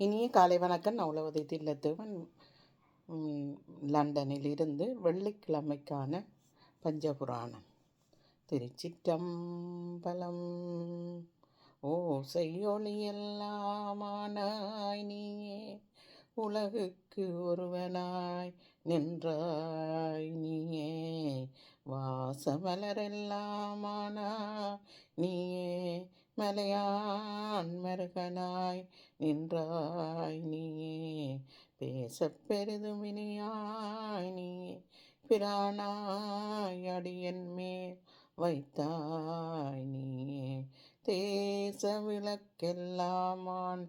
இனிய காலை வணக்கம். நான் உலவதை தில்லத்தேவன். லண்டனில் இருந்து வெள்ளிக்கிழமைக்கான பஞ்சபுராணம். திருச்சிற்றம்பலம். ஓ நீயே. உலகுக்கு ஒருவனாய் நின்றாய் நீயே. வாசமலரெல்லாமானா நீயே. மலையான் மருகனாய் நின்றாய் நீயே. பேச பெரிதுமினியாய் நீயே. பிரானாய் அடியன் மேல் வைத்தாய் நீயே. தேச விளக்கெல்லாமான்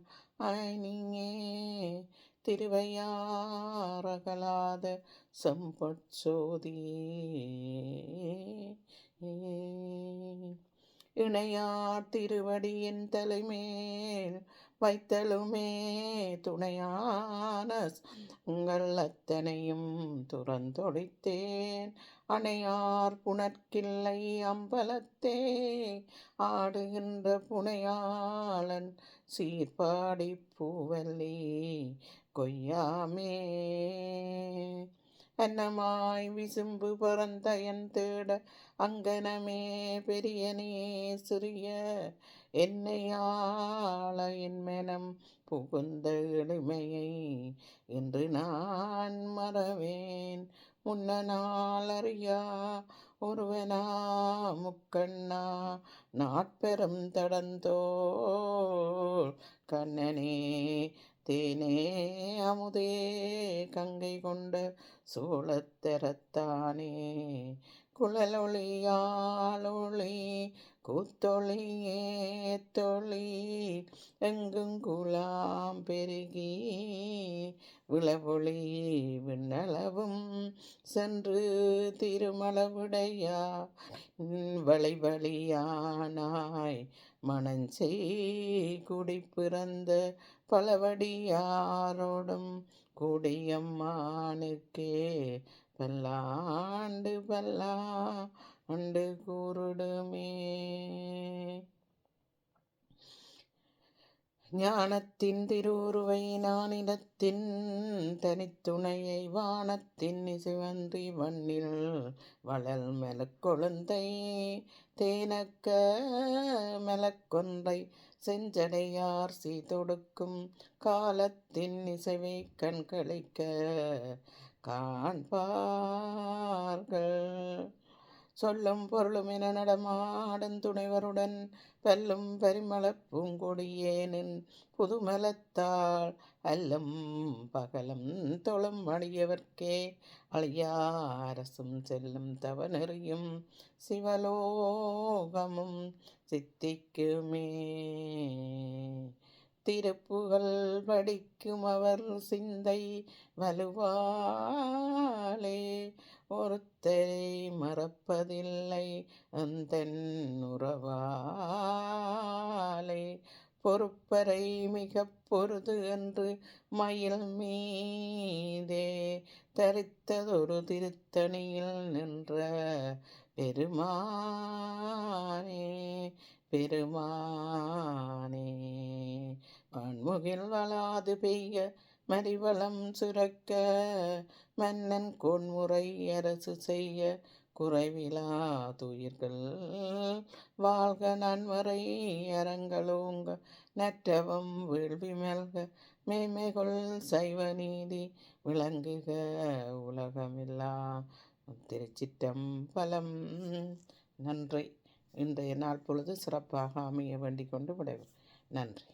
நீயே. திருவையாரகலாத சம்பட் செம்பொற்சோதியே இணையார் திருவடியின் தலைமேல் வைத்தலுமே துணையான உங்கள் அத்தனையும் துறந்தொழித்தேன். அணையார் புணர்க்கில்லை அம்பலத்தே. ஆடுகின்ற புனையாளன் சீர்பாடி பூவல்லி கொய்யாமே. அன்னமாய் விசும்பு பறந்தயன் தேட அங்கனமே பெரியனே சிறிய என்னையாள என் மனம் புகுந்த எளிமையை என்று நான் மறவேன். முன்ன அறியா ஒருவனா முக்கண்ணா நாட்பெரும் தடந்தோ கண்ணனே தேனே அமுதே கங்கை கொண்ட சோழத்தரத்தானே. குழலொளியாளொளி கூத்தொளியே தொளி எங்கும் குலாம் பெருகி விளவொளி விண்ணளவும் சென்று திருமளவுடையா வழிவழியானாய் மணஞ்செய் குடி பிறந்த பலவடியாரோடும் குடியம்மானுக்கே பல்லாண்டு பல்லா அண்டு கூறுடுமே ஞானத்தின் திருவுருவை நானிடத்தின் தனித்துணையை வானத்தின் இசைவன்றி மண்ணில் வளல் மெலக்கொழுந்தை தேனக்க மெலக்கொன்றை செஞ்சடையார் சீ தொடுக்கும் காலத்தின் இசைவை கண்களிக்க காண்பார்கள். சொல்லும் பொருளும் என நடமாடன் துணைவருடன் பல்லும் பரிமளப் பூங்கொடியேனின் புதுமலத்தாள் அல்லம் பகலும் தொழும் அழியவர்க்கே அழியாரசும் செல்லும் தவநெறியும் சிவலோகமும் சித்திக்குமே திருப்புகள் படிக்கும் அவர் சிந்தை வலுவாளே ஒருத்தரை மறப்பதில்லை அந்த உறவாலை. பொறுப்பரை மிக பொருது என்று மயில் மீதே. தரித்ததொரு திருத்தணியில் நின்ற பெருமானே பெருமானே. பன்முகில் வளாது பெய்ய மறிவளம் சுரக்க மன்னன் கொன்முறை அரசு செய்ய குறைவிலா துயிர்கள். வாழ்க நன்மறை அறங்களோங்க நற்றவம் வேள்வி மெல்க மேமைகள் சைவ நீதி விளங்குக உலகமில்லா. திருச்சிட்டம் பலம் நன்றி. இன்றைய நாள் பொழுது சிறப்பாக அமைய வேண்டிக் கொண்டு விடைவு நன்றி.